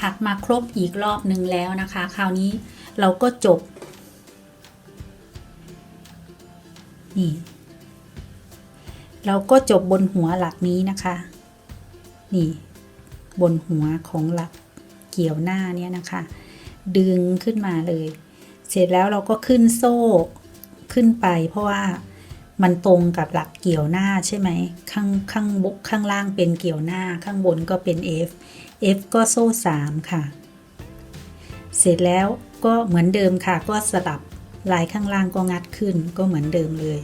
ถักมาครบอีกรอบหนึ่งแล้วนะคะ คราวนี้เราก็จบ นี่ เราก็จบบนหัวหลักนี้นะคะ นี่ บนหัวของหลักเกี่ยวหน้าเนี่ยนะคะ ดึงขึ้นมาเลย เสร็จแล้วเราก็ขึ้นโซ่ขึ้นไปเพราะว่า มันตรงกับหลักเกี่ยวหน้าใช่ไหมข้างข้างบกข้างล่างเป็นเกี่ยวหน้าข้างบนก็เป็น F F ก็โซ่ 3 ค่ะ เสร็จแล้วก็เหมือนเดิมค่ะ ก็สลับลายข้างล่างก็งัดขึ้นก็เหมือนเดิมเลย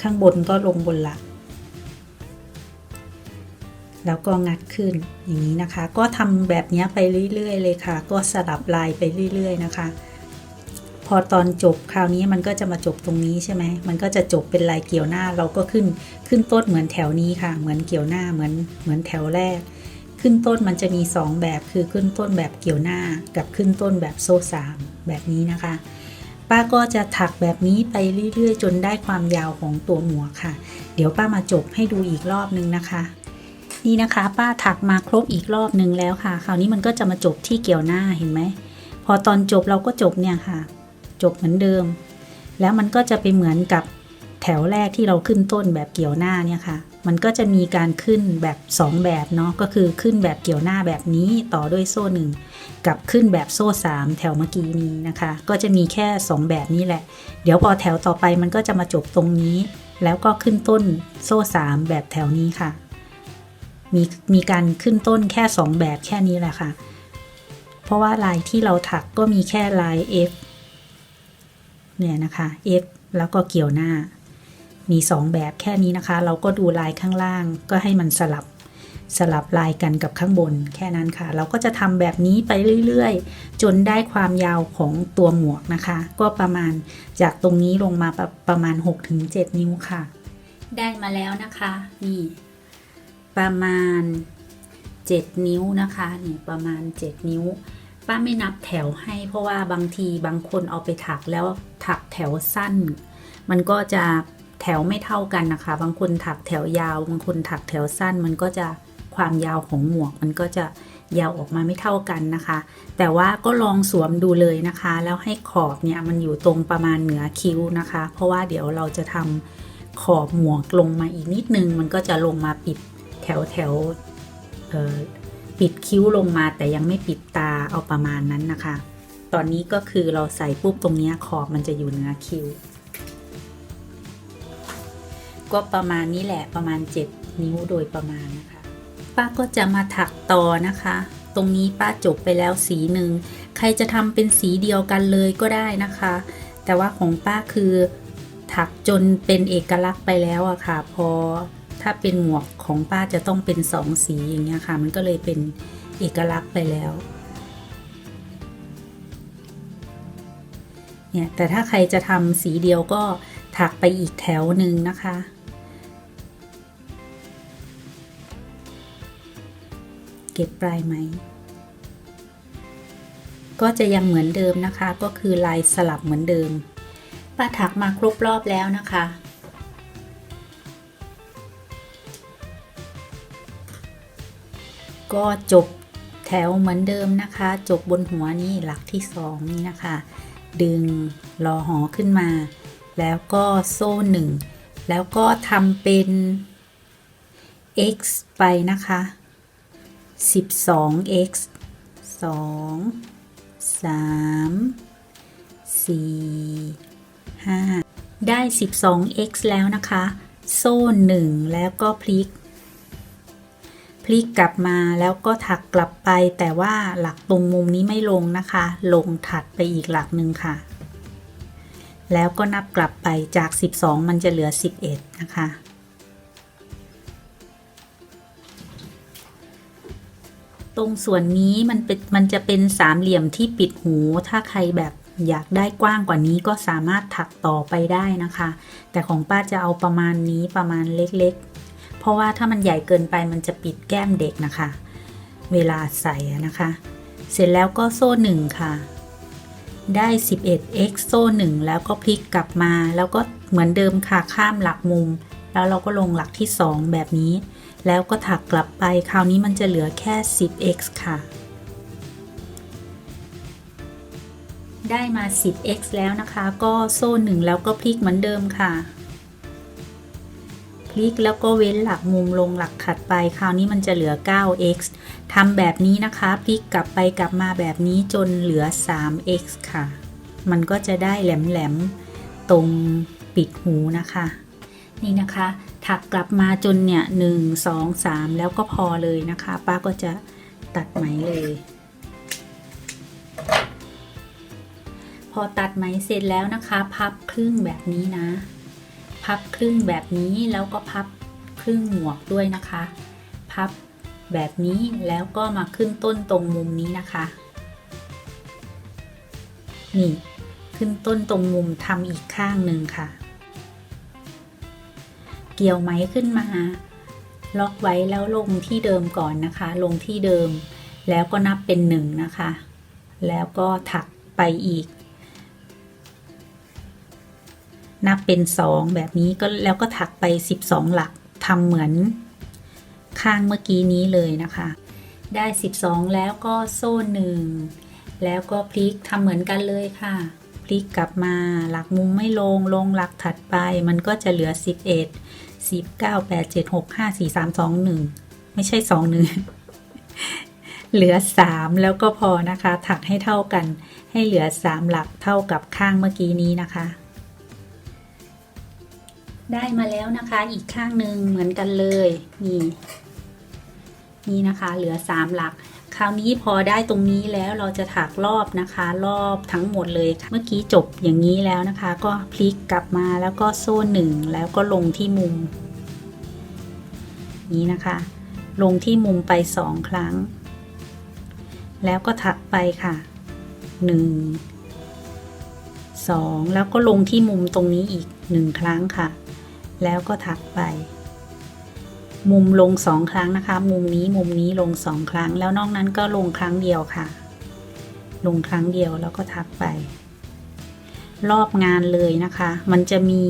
ข้างบนก็ลงบนหลัก แล้วก็งัดขึ้นอย่างนี้นะคะ ก็ทำแบบนี้ไปเรื่อย ๆ เลยค่ะ ก็สลับลายไปเรื่อย ๆ นะคะ พอตอนจบคราวนี้มันก็จะมาจบตรงนี้ใช่ไหมมันก็จะจบเป็นลายเกี่ยวหน้าเราก็ขึ้นขึ้นต้นเหมือนแถวนี้ค่ะ เหมือนเกี่ยวหน้าเหมือนเหมือนแถวแรก ขึ้นต้นมันจะมี 2 แบบคือขึ้นต้นแบบเกี่ยวหน้ากับขึ้นต้นแบบโซ่สามแบบนี้นะคะ ป้าก็จะถักแบบนี้ไปเรื่อยๆ จนได้ความยาวของตัวหมวกค่ะ เดี๋ยวป้ามาจบให้ดูอีกรอบนึงนะคะนี่นะคะ ป้าถักมาครบอีกรอบนึงแล้วค่ะ คราวนี้มันก็จะมาจบที่เกี่ยวหน้าเห็นไหม พอตอนจบเราก็จบเนี่ยค่ะ จบเหมือนเดิม แล้วมันก็จะไปเหมือนกับแถวแรกที่เราขึ้นต้นแบบเกี่ยวหน้าเนี่ยค่ะ มันก็จะมีการขึ้นแบบ 2 แบบเนาะก็คือขึ้นแบบเกี่ยวหน้าแบบนี้ต่อด้วยโซ่หนึ่งกับขึ้นแบบโซ่ 3 แถวเมื่อกี้นี้นะคะ ก็จะมีแค่ 2 แบบนี้แหละ เดี๋ยวพอแถวต่อไปมันก็จะมาจบตรงนี้ แล้วก็ขึ้นต้นโซ่ 3 แบบแถวนี้ค่ะ มีมีการขึ้นต้นแค่ 2 แบบแค่นี้แหละค่ะ เพราะว่าลายที่เราถักก็มีแค่ลาย F เนี่ยนะคะ F แล้วก็เกี่ยวหน้า มี 2 แบบแค่นี้นะคะ เราก็ดูลายข้างล่างก็ให้มันสลับสลับลายกันกับข้างบนแค่นั้นค่ะ เราก็จะทำแบบนี้ไปเรื่อยๆ จนได้ความยาวของตัวหมวกนะคะ ก็ประมาณจากตรงนี้ลงมาประประมาณ 6-7 นิ้วค่ะ ได้มาแล้วนะคะ นี่ ประมาณ 7 นิ้วนะคะนี่ประมาณ 7 นิ้ว ป้าไม่นับแถวให้เพราะว่าบางทีบางคนเอาไปถักแล้ว ถักแถวสั้น มันก็จะแถวไม่เท่ากันนะคะ บางคนถักแถวยาว บางคนถักแถวสั้น มันก็จะความยาวของหมวก มันก็จะยาวออกมาไม่เท่ากันนะคะ แต่ว่าก็ลองสวมดูเลยนะคะ แล้วให้ขอบเนี่ยมันอยู่ตรงประมาณเหนือคิ้วนะคะ เพราะว่าเดี๋ยวเราจะทำขอบหมวกลงมาอีกนิดนึง มันก็จะลงมาปิดแถวแถวปิดคิ้วลงมาแต่ยังไม่ปิดตาเอาประมาณนั้นนะคะ ตอนนี้ก็คือเราใส่ปุ๊บตรงนี้ขอบมันจะอยู่เหนือคิ้ว ก็ประมาณนี้แหละประมาณ 7 นิ้วโดยประมาณนะคะ ป้าก็จะมาถักต่อนะคะ ตรงนี้ป้าจบไปแล้วสีหนึ่ง ใครจะทำเป็นสีเดียวกันเลยก็ได้นะคะ แต่ว่าของป้าคือถักจนเป็นเอกลักษณ์ไปแล้วอะค่ะ พอถ้าเป็นหมวกของป้าจะต้องเป็นสองสีอย่างเงี้ยค่ะ มันก็เลยเป็นเอกลักษณ์ไปแล้ว เนี่ยแต่ถ้าใครจะทำสีเดียวก็ถักไปอีกแถวหนึ่งนะคะ เก็บปลายไหม ก็จะยังเหมือนเดิมนะคะ ก็คือลายสลับเหมือนเดิมป้าถักมาครบรอบแล้วนะคะก็จบแถวเหมือนเดิมนะคะ จบบนหัวนี่หลักที่สองนี่นะคะ ดึงรอหอขึ้นมา แล้วก็โซ่หนึ่งแล้วก็ทำเป็น x ไปนะคะ 12x 2 3 4 5 ได้ 12x แล้วนะคะ โซ่หนึ่งแล้วก็พลิก พลิกกลับมาแล้วก็ถักกลับไป แต่ว่าหลักตรงมุมนี้ไม่ลงนะคะ ลงถัดไปอีกหลักหนึ่งค่ะ แล้วก็นับกลับไปจาก 12 มันจะเหลือ 11 นะคะ ตรงส่วนนี้มันเป็นมันจะเป็นสามเหลี่ยมที่ปิดหู ถ้าใครแบบอยากได้กว้างกว่านี้ก็สามารถถักต่อไปได้นะคะ แต่ของป้าจะเอาประมาณนี้ประมาณเล็กๆ ราะว่าถ้ามันใหญ่เกินไปมันจะปิดแก้มเด็กนะคะ เวลาใส่นะคะ เสร็จแล้วก็โซ่หนึ่งค่ะ ได้ 11x โซ่หนึ่งแล้วก็พลิกกลับมา แล้วก็เหมือนเดิมค่ะข้ามหลักมุม แล้วเราก็ลงหลักที่ 2 แบบนี้ แล้วก็ถักกลับไปคราวนี้มันจะเหลือแค่ 10x ค่ะได้มา 10x แล้วนะคะ ก็โซ่หนึ่งแล้วก็พลิกเหมือนเดิมค่ะ ลิกแล้วก็เว้นหลักมุมลงหลักถัดไป คราวนี้มันจะเหลือ 9x ทำแบบนี้นะคะพลิกกลับไปกลับมาแบบนี้จนเหลือ 3x ค่ะ มันก็จะได้แหลมๆ ตรงปิดหูนะคะ นี่นะคะ ถักกลับมาจนเนี่ยหนึ่งสองสามแล้วก็พอเลยนะคะ ป้าก็จะตัดไหมเลย พอตัดไหมเสร็จแล้วนะคะ พับครึ่งแบบนี้นะ พับครึ่งแบบนี้แล้วก็พับครึ่งหมวกด้วยนะคะ พับแบบนี้แล้วก็มาขึ้นต้นตรงมุมนี้นะคะ นี่ขึ้นต้นตรงมุมทำอีกข้างหนึ่งค่ะ เกี่ยวไหมขึ้นมา ล็อกไว้แล้วลงที่เดิมก่อนนะคะ ลงที่เดิม แล้วก็นับเป็นหนึ่งนะคะ แล้วก็ถักไปอีก นับเป็นสองแบบนี้ก็แล้วก็ถักไป 12 หลักทำเหมือนข้างเมื่อกี้นี้เลยนะคะ ได้ 12 แล้วก็โซ่หนึ่งแล้วก็พลิกทำเหมือนกันเลยค่ะ พลิกกลับมาหลักมุมไม่ลงลงหลักถัดไป มันก็จะเหลือ 11 19 8 7 6 5 4 3 2 1 ไม่ใช่ 2 1 เหลือ 3 แล้วก็พอนะคะ ถักให้เท่ากัน ให้เหลือ 3 หลักเท่ากับข้างเมื่อกี้นี้นะคะ ได้มาแล้วนะคะอีกข้างหนึ่งเหมือนกันเลยนี่นี่นะคะ เหลือ3หลัก คราวนี้พอได้ตรงนี้แล้วเราจะถักรอบนะคะ รอบทั้งหมดเลยค่ะเมื่อกี้จบอย่างนี้แล้วนะคะ ก็พลิกกลับมาแล้วก็โซ่หนึ่งแล้วก็ลงที่มุม นี้นะคะ ลงที่มุมไปสองครั้ง แล้วก็ถักไปค่ะหนึ่งสองแล้วก็ลงที่มุมตรงนี้อีกหนึ่งครั้งค่ะ แล้วก็ถักไป มุมลงสองครั้งนะคะ มุมนี้มุมนี้ลงสองครั้ง แล้วนอกนั้นก็ลงครั้งเดียวค่ะ ลงครั้งเดียวแล้วก็ถักไป รอบงานเลยนะคะ มันจะมี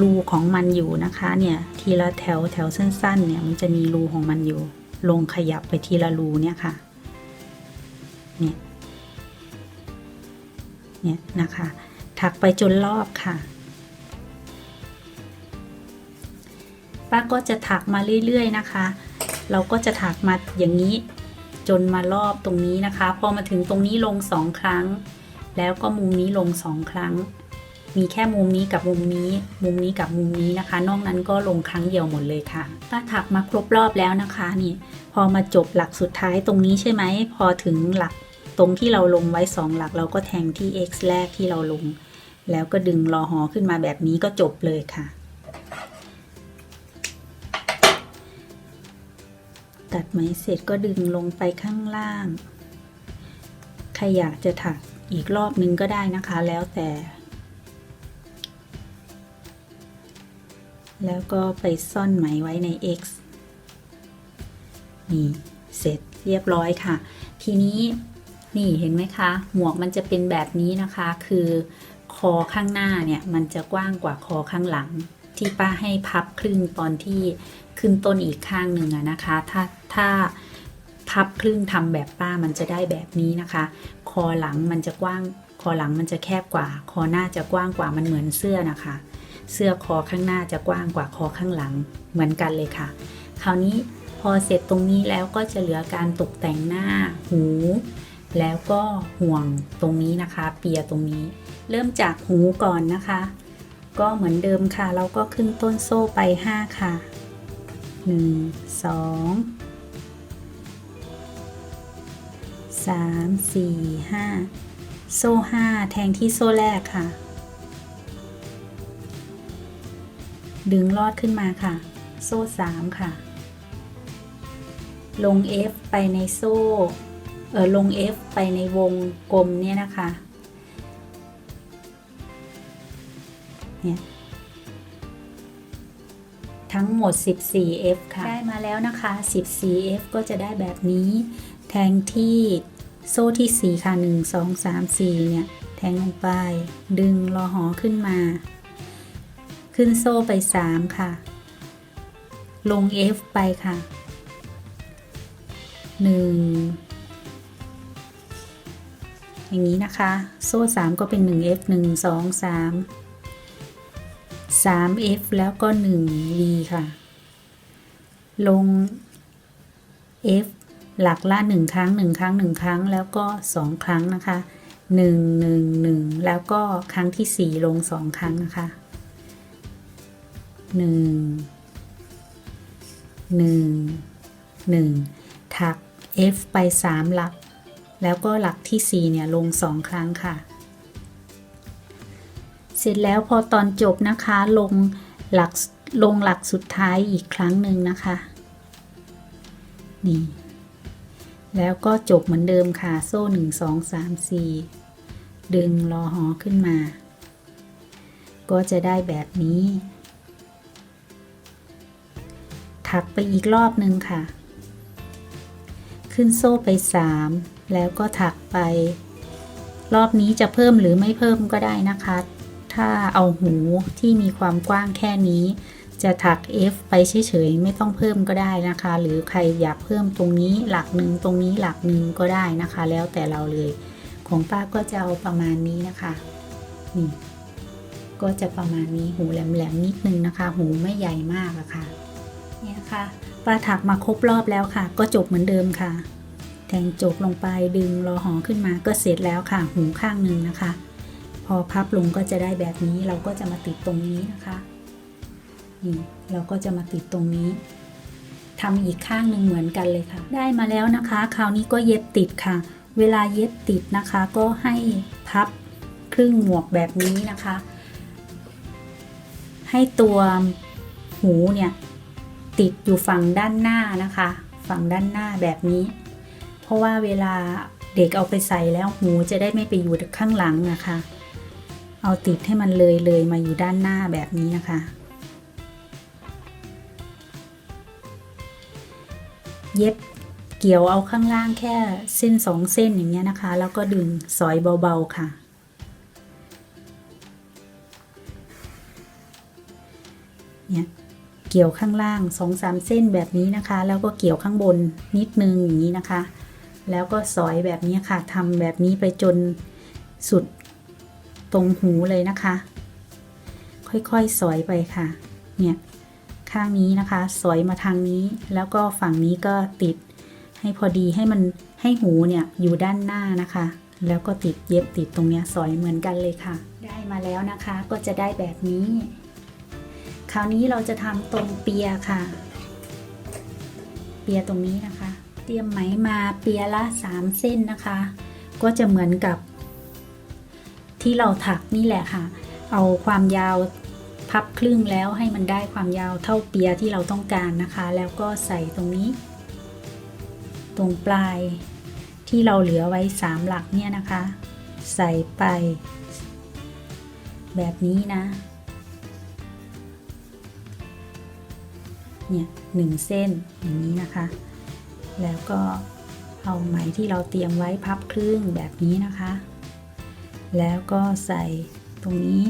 รูของมันอยู่นะคะเนี่ยทีละแถวแถวสั้นๆเนี่ยมันจะมีรูของมันอยู่ ลงขยับไปทีละรูเนี่ยค่ะเนี่ยเนี่ยนะคะ ถักไปจนรอบค่ะ ป้าก็จะถักมาเรื่อยๆนะคะ เราก็จะถักมาอย่างนี้จนมารอบตรงนี้นะคะ พอมาถึงตรงนี้ลงสองครั้ง แล้วก็มุมนี้ลงสองครั้ง มีแค่มุมนี้กับมุมนี้ มุมนี้กับมุมนี้นะคะ นอกนั้นก็ลงครั้งเดียวหมดเลยค่ะป้าถักมาครบรอบแล้วนะคะนี่ พอมาจบหลักสุดท้ายตรงนี้ใช่ไหม พอถึงหลักตรงที่เราลงไว้สองหลักเราก็แทงที่ x แรกที่เราลง แล้วก็ดึงรอหอขึ้นมาแบบนี้ก็จบเลยค่ะ ตัดไหมเสร็จก็ดึงลงไปข้างล่าง ใครอยากจะถักอีกรอบนึงก็ได้นะคะ แล้วแต่ แล้วก็ไปซ่อนไหมไว้ใน X นี่เสร็จเรียบร้อยค่ะ ทีนี้นี่เห็นไหมคะ หมวกมันจะเป็นแบบนี้นะคะ คือคอข้างหน้าเนี่ย มันจะกว้างกว่าคอข้างหลัง ที่ป้าให้พับครึ่งตอนที่ขึ้นต้นอีกข้างหนึ่งนะคะ ถ้าถ้าพับครึ่งทำแบบป้ามันจะได้แบบนี้นะคะ คอหลังมันจะกว้าง คอหลังมันจะแคบกว่า คอหน้าจะกว้างกว่ามันเหมือนเสื้อนะคะ เสื้อคอข้างหน้าจะกว้างกว่าคอข้างหลังเหมือนกันเลยค่ะ คราวนี้พอเสร็จตรงนี้แล้วก็จะเหลือการตกแต่งหน้าหู แล้วก็ห่วงตรงนี้นะคะ เปียตรงนี้ เริ่มจากหูก่อนนะคะ ก็เหมือนเดิมค่ะ เราก็ขึ้นต้นโซ่ไป 5 ค่ะ 1 2 3 4 5 โซ่ 5 แทงที่โซ่แรกค่ะ ดึงลอดขึ้นมาค่ะ โซ่ 3 ค่ะ ลง F ไปในโซ่ เออลง F ไปในวงกลมเนี่ยนะคะ เนี่ยทั้งหมด 14F ค่ะ ได้มาแล้วนะคะ 14F ก็จะได้แบบนี้ แทงที่โซ่ที่ 4 ค่ะ 1 2 3 4 เนี่ย แทงลงไป ดึงรอหอขึ้นมา ขึ้นโซ่ไป 3 ค่ะ ลง F ไปค่ะหนึ่งอย่างนี้นะคะ โซ่ 3 ก็เป็น 1F 1 2 3 3F แล้วก็ 1V ค่ะ ลง F หลักละ 1 ครั้ง 1 ครั้ง 1 ครั้ง แล้วก็ 2 ครั้งนะคะ 1 1 1 แล้วก็ครั้งที่ 4 ลง 2 ครั้งนะคะ 1 1 1 ถัก F ไป 3 หลัก แล้วก็หลักที่ 4 เนี่ย ลง 2 ครั้งค่ะ เสร็จแล้วพอตอนจบนะคะลงหลักลงหลักสุดท้ายอีกครั้งหนึ่งนะคะนี่แล้วก็จบเหมือนเดิมค่ะ โซ่1 2 3 4ดึงรอหอขึ้นมา ก็จะได้แบบนี้ ถักไปอีกรอบหนึ่งค่ะ ขึ้นโซ่ไป3แล้วก็ถักไป รอบนี้จะเพิ่มหรือไม่เพิ่มก็ได้นะคะ ถ้าเอาหูที่มีความกว้างแค่นี้ จะถัก F ไปเฉยๆ ไม่ต้องเพิ่มก็ได้นะคะ หรือใครอยากเพิ่มตรงนี้หลักหนึ่งตรงนี้หลักหนึ่งก็ได้นะคะ แล้วแต่เราเลย ของป้าก็จะเอาประมาณนี้นะคะนี่ก็จะประมาณนี้หูแหลมๆนิดนึงนะคะ หูไม่ใหญ่มากอะค่ะเนี่ยค่ะป้าถักมาครบรอบแล้วค่ะ ก็จบเหมือนเดิมค่ะ แทงจบลงไปดึงรอหอขึ้นมาก็เสร็จแล้วค่ะ หูข้างหนึ่งนะคะ พอพับลงก็จะได้แบบนี้เราก็จะมาติดตรงนี้นะคะนี่เราก็จะมาติดตรงนี้ทำอีกข้างหนึ่งเหมือนกันเลยค่ะ ได้มาแล้วนะคะ คราวนี้ก็เย็บติดค่ะ เวลาเย็บติดนะคะ ก็ให้พับครึ่งหมวกแบบนี้นะคะ ให้ตัวหูเนี่ยติดอยู่ฝั่งด้านหน้านะคะ ฝั่งด้านหน้าแบบนี้ เพราะว่าเวลาเด็กเอาไปใส่แล้วหูจะได้ไม่ไปอยู่ข้างหลังนะคะ เอาติดให้มันเลยเลยมาอยู่ด้านหน้าแบบนี้นะคะ เย็บเกี่ยวเอาข้างล่างแค่เส้นสองเส้นอย่างเงี้ยนะคะ แล้วก็ดึงสอยเบาๆค่ะ เนี่ยเกี่ยวข้างล่างสองสามเส้นแบบนี้นะคะ แล้วก็เกี่ยวข้างบนนิดนึงอย่างนี้นะคะ แล้วก็สอยแบบนี้ค่ะทำแบบนี้ไปจนสุด ตรงหูเลยนะคะ ค่อยๆสอยไปค่ะ เนี่ย ข้างนี้นะคะ สอยมาทางนี้ แล้วก็ฝั่งนี้ก็ติด ให้พอดีให้มันให้หูเนี่ยอยู่ด้านหน้านะคะ แล้วก็ติดเย็บติดตรงเนี้ยสอยเหมือนกันเลยค่ะ ได้มาแล้วนะคะ ก็จะได้แบบนี้ คราวนี้เราจะทำตรงเปียค่ะ เปียตรงนี้นะคะ เตรียมไหมมาเปียละ 3 เส้นนะคะ ก็จะเหมือนกับ ที่เราถักนี่แหละค่ะ เอาความยาวพับครึ่งแล้วให้มันได้ความยาวเท่าเปียที่เราต้องการนะคะ แล้วก็ใส่ตรงนี้ ตรงปลายที่เราเหลือไว้ 3 หลักเนี่ยนะคะ ใส่ไป แบบนี้นะ เนี่ยหนึ่งเส้นอย่างนี้นะคะ แล้วก็เอาไหมที่เราเตรียมไว้พับครึ่งแบบนี้นะคะ แล้วก็ใส่ตรงนี้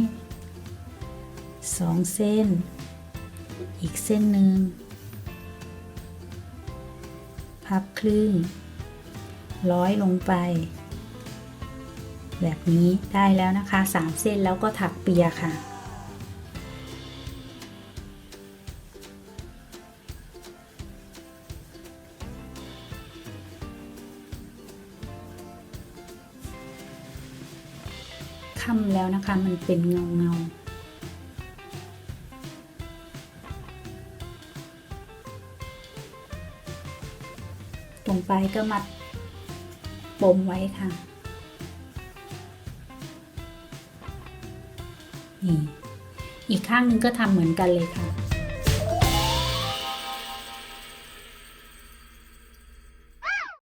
สองเส้น อีกเส้นหนึ่ง พับครึ่ง ร้อยลงไป แบบนี้ได้แล้วนะคะสามเส้นแล้วก็ถักเปียค่ะ ค่ำแล้วนะคะ มันเป็นเงาเงาตรงไปลายก็มัดปมไว้ค่ะ นี่ อีกข้างนึงก็ทำเหมือนกันเลยค่ะ